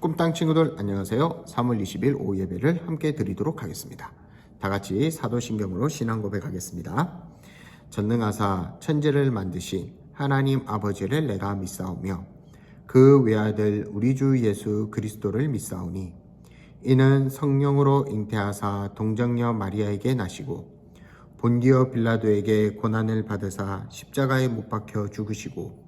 꿈땅 친구들 안녕하세요. 3월 20일 오후 예배를 함께 드리도록 하겠습니다. 다 같이 사도신경으로 신앙 고백하겠습니다. 전능하사 천지를 만드신 하나님 아버지를 내가 믿사오며 그 외아들 우리 주 예수 그리스도를 믿사오니 이는 성령으로 잉태하사 동정녀 마리아에게 나시고 본디오 빌라도에게 고난을 받으사 십자가에 못 박혀 죽으시고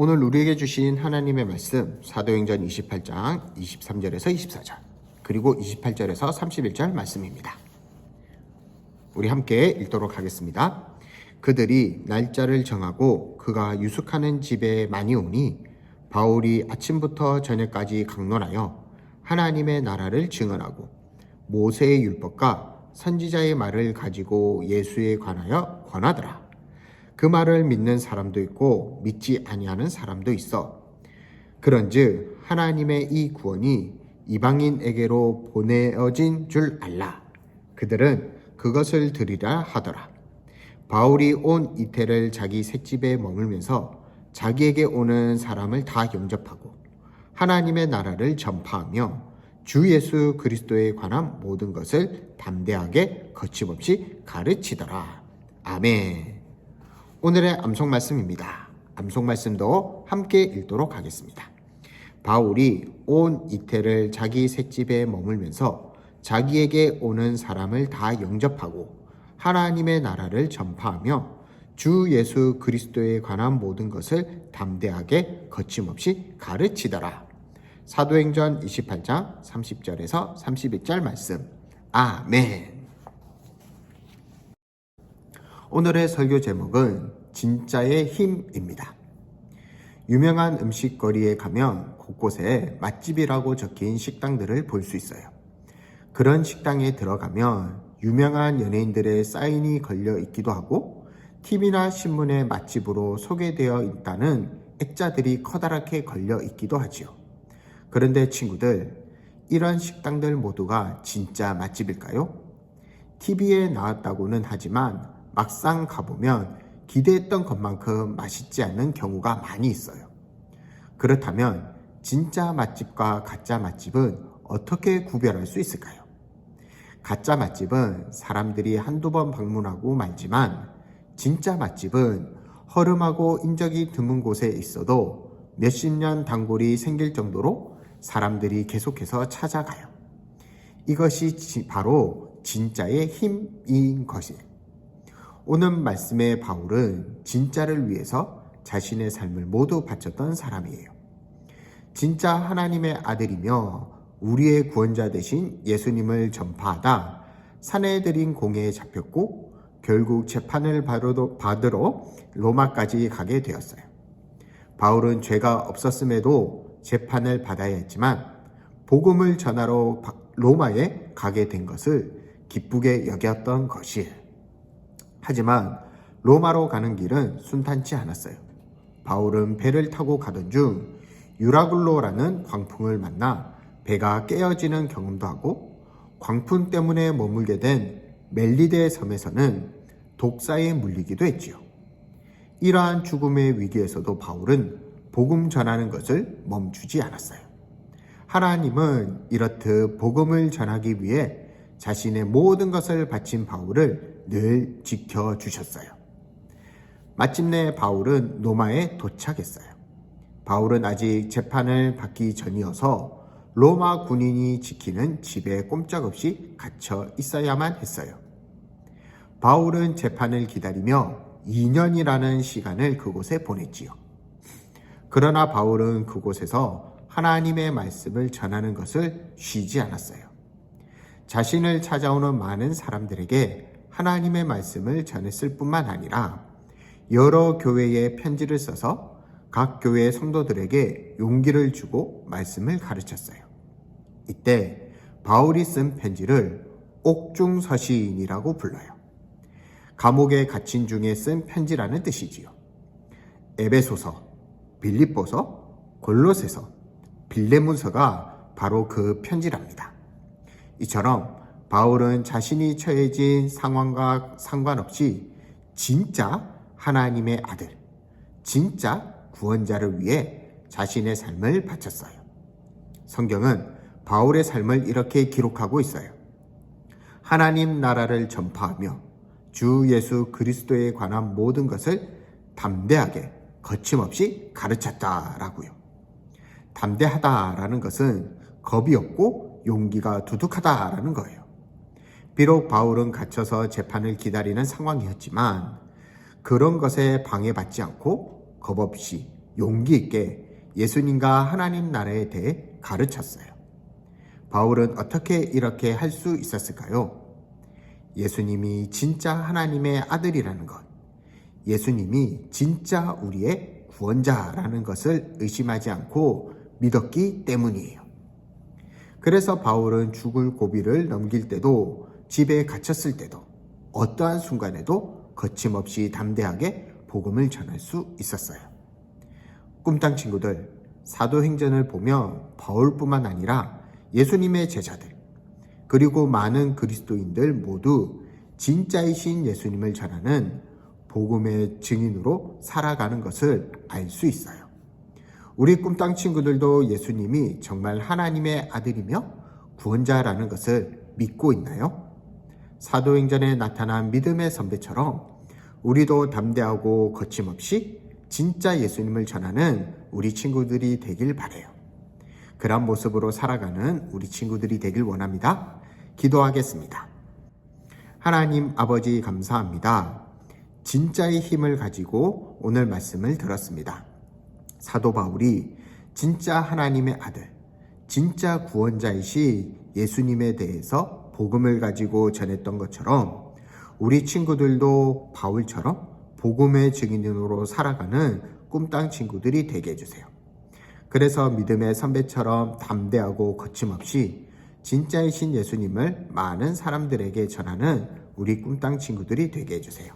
오늘 우리에게 주신 하나님의 말씀 사도행전 28장 23절에서 24절 그리고 28절에서 31절 말씀입니다. 우리 함께 읽도록 하겠습니다. 그들이 날짜를 정하고 그가 유숙하는 집에 많이 오니 바울이 아침부터 저녁까지 강론하여 하나님의 나라를 증언하고 모세의 율법과 선지자의 말을 가지고 예수에 관하여 권하더라. 그 말을 믿는 사람도 있고 믿지 아니하는 사람도 있어. 그런즉 하나님의 이 구원이 이방인에게로 보내어진 줄 알라. 그들은 그것을 들이라 하더라. 바울이 온 이태를 자기 셋집에 머물면서 자기에게 오는 사람을 다 영접하고 하나님의 나라를 전파하며 주 예수 그리스도에 관한 모든 것을 담대하게 거침없이 가르치더라. 아멘. 오늘의 암송 말씀입니다. 암송 말씀도 함께 읽도록 하겠습니다. 바울이 온 이태를 자기 셋집에 머물면서 자기에게 오는 사람을 다 영접하고 하나님의 나라를 전파하며 주 예수 그리스도에 관한 모든 것을 담대하게 거침없이 가르치더라. 사도행전 28장 30절에서 31절 말씀. 아멘. 오늘의 설교 제목은 진짜의 힘입니다. 유명한 음식거리에 가면 곳곳에 맛집이라고 적힌 식당들을 볼 수 있어요. 그런 식당에 들어가면 유명한 연예인들의 사인이 걸려 있기도 하고 TV나 신문의 맛집으로 소개되어 있다는 액자들이 커다랗게 걸려 있기도 하지요. 그런데 친구들, 이런 식당들 모두가 진짜 맛집일까요? TV에 나왔다고는 하지만 막상 가보면 기대했던 것만큼 맛있지 않는 경우가 많이 있어요. 그렇다면 진짜 맛집과 가짜 맛집은 어떻게 구별할 수 있을까요? 가짜 맛집은 사람들이 한두 번 방문하고 말지만 진짜 맛집은 허름하고 인적이 드문 곳에 있어도 몇십 년 단골이 생길 정도로 사람들이 계속해서 찾아가요. 이것이 바로 진짜의 힘인 것이에요. 오늘 말씀의 바울은 진짜를 위해서 자신의 삶을 모두 바쳤던 사람이에요. 진짜 하나님의 아들이며 우리의 구원자 되신 예수님을 전파하다 사내들인 공회에 잡혔고 결국 재판을 받으러 로마까지 가게 되었어요. 바울은 죄가 없었음에도 재판을 받아야 했지만 복음을 전하러 로마에 가게 된 것을 기쁘게 여겼던 것이에요. 하지만 로마로 가는 길은 순탄치 않았어요. 바울은 배를 타고 가던 중 유라굴로라는 광풍을 만나 배가 깨어지는 경험도 하고 광풍 때문에 머물게 된 멜리데 섬에서는 독사에 물리기도 했지요. 이러한 죽음의 위기에서도 바울은 복음 전하는 것을 멈추지 않았어요. 하나님은 이렇듯 복음을 전하기 위해 자신의 모든 것을 바친 바울을 늘 지켜주셨어요. 마침내 바울은 로마에 도착했어요. 바울은 아직 재판을 받기 전이어서 로마 군인이 지키는 집에 꼼짝없이 갇혀 있어야만 했어요. 바울은 재판을 기다리며 2년이라는 시간을 그곳에 보냈지요. 그러나 바울은 그곳에서 하나님의 말씀을 전하는 것을 쉬지 않았어요. 자신을 찾아오는 많은 사람들에게 하나님의 말씀을 전했을 뿐만 아니라 여러 교회에 편지를 써서 각 교회 성도들에게 용기를 주고 말씀을 가르쳤어요. 이때 바울이 쓴 편지를 옥중서신이라고 불러요. 감옥에 갇힌 중에 쓴 편지라는 뜻이지요. 에베소서, 빌립보서, 골로새서, 빌레문서가 바로 그 편지랍니다. 이처럼 바울은 자신이 처해진 상황과 상관없이 진짜 하나님의 아들, 진짜 구원자를 위해 자신의 삶을 바쳤어요. 성경은 바울의 삶을 이렇게 기록하고 있어요. 하나님 나라를 전파하며 주 예수 그리스도에 관한 모든 것을 담대하게 거침없이 가르쳤다라고요. 담대하다라는 것은 겁이 없고 용기가 두둑하다라는 거예요. 비록 바울은 갇혀서 재판을 기다리는 상황이었지만 그런 것에 방해받지 않고 겁 없이 용기 있게 예수님과 하나님 나라에 대해 가르쳤어요. 바울은 어떻게 이렇게 할 수 있었을까요? 예수님이 진짜 하나님의 아들이라는 것, 예수님이 진짜 우리의 구원자라는 것을 의심하지 않고 믿었기 때문이에요. 그래서 바울은 죽을 고비를 넘길 때도 집에 갇혔을 때도 어떠한 순간에도 거침없이 담대하게 복음을 전할 수 있었어요. 꿈땅 친구들, 사도행전을 보면 바울뿐만 아니라 예수님의 제자들, 그리고 많은 그리스도인들 모두 진짜이신 예수님을 전하는 복음의 증인으로 살아가는 것을 알 수 있어요. 우리 꿈땅 친구들도 예수님이 정말 하나님의 아들이며 구원자라는 것을 믿고 있나요? 사도행전에 나타난 믿음의 선배처럼 우리도 담대하고 거침없이 진짜 예수님을 전하는 우리 친구들이 되길 바래요. 그런 모습으로 살아가는 우리 친구들이 되길 원합니다. 기도하겠습니다. 하나님 아버지 감사합니다. 진짜의 힘을 가지고 오늘 말씀을 들었습니다. 사도 바울이 진짜 하나님의 아들, 진짜 구원자이시 예수님에 대해서 복음을 가지고 전했던 것처럼 우리 친구들도 바울처럼 복음의 증인으로 살아가는 꿈땅 친구들이 되게 해주세요. 그래서 믿음의 선배처럼 담대하고 거침없이 진짜이신 예수님을 많은 사람들에게 전하는 우리 꿈땅 친구들이 되게 해주세요.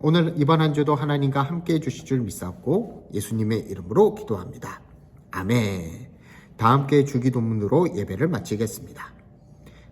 오늘 이번 한 주도 하나님과 함께 해주실 줄 믿사옵고 예수님의 이름으로 기도합니다. 아멘. 다 함께 주기도문으로 예배를 마치겠습니다.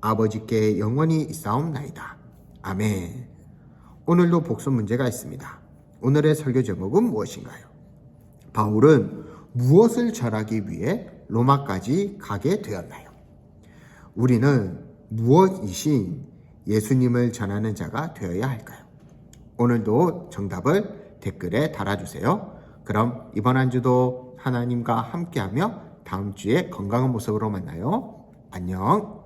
아버지께 영원히 있사옵나이다. 아멘. 오늘도 복수 문제가 있습니다. 오늘의 설교 제목은 무엇인가요? 바울은 무엇을 전하기 위해 로마까지 가게 되었나요? 우리는 무엇이신 예수님을 전하는 자가 되어야 할까요? 오늘도 정답을 댓글에 달아주세요. 그럼 이번 한 주도 하나님과 함께하며 다음 주에 건강한 모습으로 만나요. 안녕.